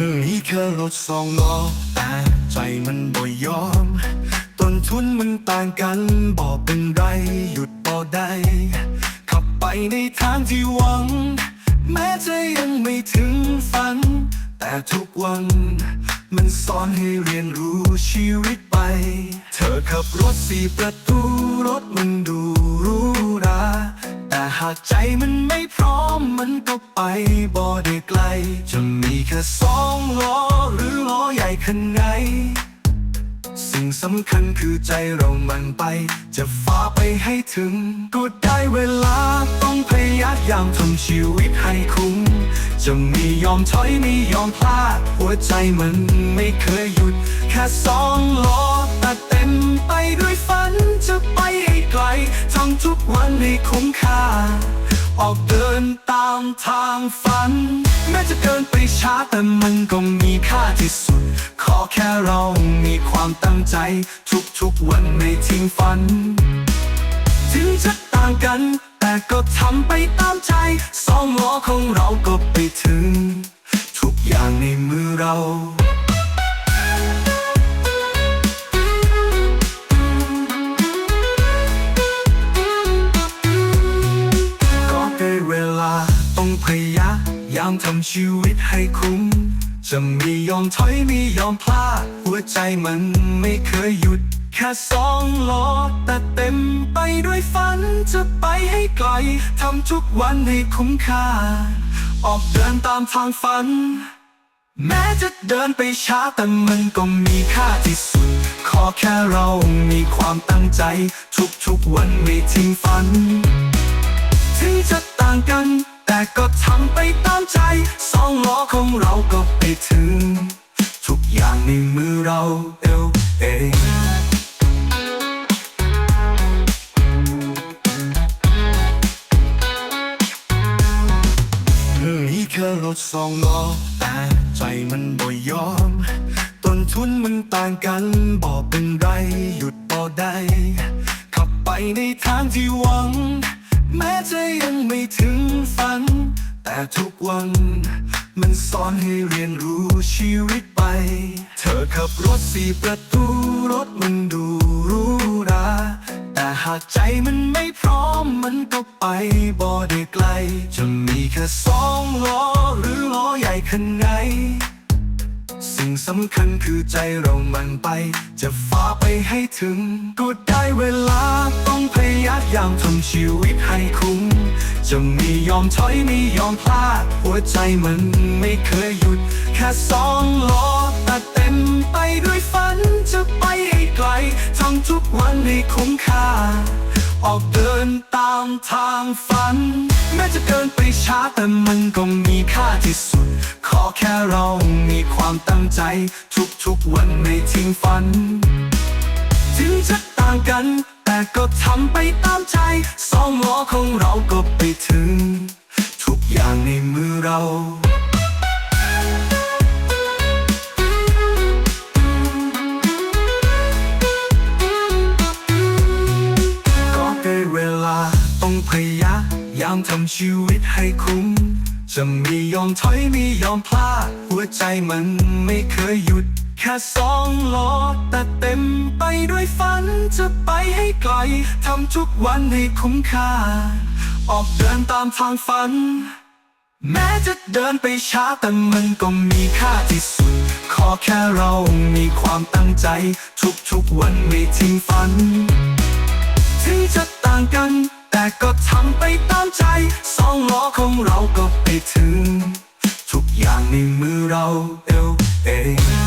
มีแค่รถสองล้อแต่ใจมันบ่ยอม ต้นทุนมันต่างกันบอกเป็นไรหยุดบ่ได้ขับไปในทางที่หวัง แม้จะยังไม่ถึงฝัน แต่ทุกวันมันสอนให้เรียนรู้ชีวิตไป เธอขับรถสี่ประตูรถมันดูรู้ราแต่หากใจมันไม่พร้อมมันก็ไปบ่ได้ไกลจะมี แค่สองล้อหรือล้อใหญ่ขนาดไหน สิ่งสำคัญคือใจเรามันไป จะฝ่าไปให้ถึง ก็ได้เวลาต้องพยายามทำชีวิตให้คุ้ม จะไม่ยอมถอยไม่ยอมพลาด หัวใจมันไม่เคยหยุด แค่สองล้อแต่เต็มไปด้วยฝันจะไปให้ไกลทำทุกวันให้คุ้มค่า ออกเดินตามทางฝัน แม้จะเดินไปช้าแต่มันก็มีค่าที่สุด ขอแค่เรามีความตั้งใจ ทุกๆวันไม่ทิ้งฝัน ถึงจะต่างกัน แต่ก็ทำไปตามใจ สองล้อของเราก็ไปถึง ทุกอย่างในมือเรา ยายามทำชีวิตให้คุ้ม จะไม่ยอมถอยไม่ยอมพลาด หัวใจมันไม่เคยหยุด แค่สองล้อแต่เต็มไปด้วยฝัน จะไปให้ไกล ทำทุกวันให้คุ้มค่า ออกเดินตามทางฝัน แม้จะเดินไปช้าแต่มันก็มีค่าที่สุด ขอแค่เรามีความตั้งใจ ทุกๆวันไม่ทิ้งฝัน ถึงจะต่างกัน ก็ทำไปตามใจ สองล้อของเราก็ไปถึง ทุกอย่างในมือเราเอวเองมีแค่รถสองล้อแต่ใจมันบ่ยอม ต้นทุนมันต่างกันบอกเป็นไรหยุดบ่ได้ ขับไปในทางที่หวัง แม้จะยังไม่ถึงฝัน แต่ทุกวัน มันสอนให้เรียนรู้ชีวิตไป เธอขับรถสี่ประตูรถมันดูรู้ราแต่หากใจมันไม่พร้อมมันก็ไปบ่ได้ไกล จะมีแค่สองล้อหรือล้อใหญ่ขนาดไหน สิ่งสำคัญคือใจเรามันไป จะฝ่าไปให้ถึง ก็ได้เวลาต้องพยายามทำชีวิตให้คุ้ม จะไม่ยอมถอยไม่ยอมพลาด หัวใจมันไม่เคยหยุด แค่สองล้อแต่เต็มไปด้วยฝัน จะไปให้ไกลทำทุกวันให้คุ้มค่า ออกเดินตามทางฝัน แม้จะเดินไป ช้าแต่มันก็มีค่าที่สุด ขอแค่เรามีความตั้งใจ ทุกๆวันไม่ทิ้งฝัน ถึงจะต่างกัน แต่ก็ทำไปตามใจ สองล้อของเราก็ไปถึง ทุกอย่างในมือเราามทำชีวิตให้คุ้ม จะไม่ยอมถอยไม่ยอมพลาด หัวใจมันไม่เคยหยุด แค่สองล้อแต่เต็มไปด้วยฝันจะไปให้ไกลทำทุกวันให้คุ้มค่า ออกเดินตามทางฝัน แม้จะเดินไปช้าแต่มันก็มีค่าที่สุด ขอแค่เรามีความตั้งใจ ทุกๆวันไม่ทิ้งฝัน ถึงจะต่างกัน แต่ก็ทำไปตามใจ สองล้อของเราก็ไปถึง ทุกอย่างในมือเราเอวเอง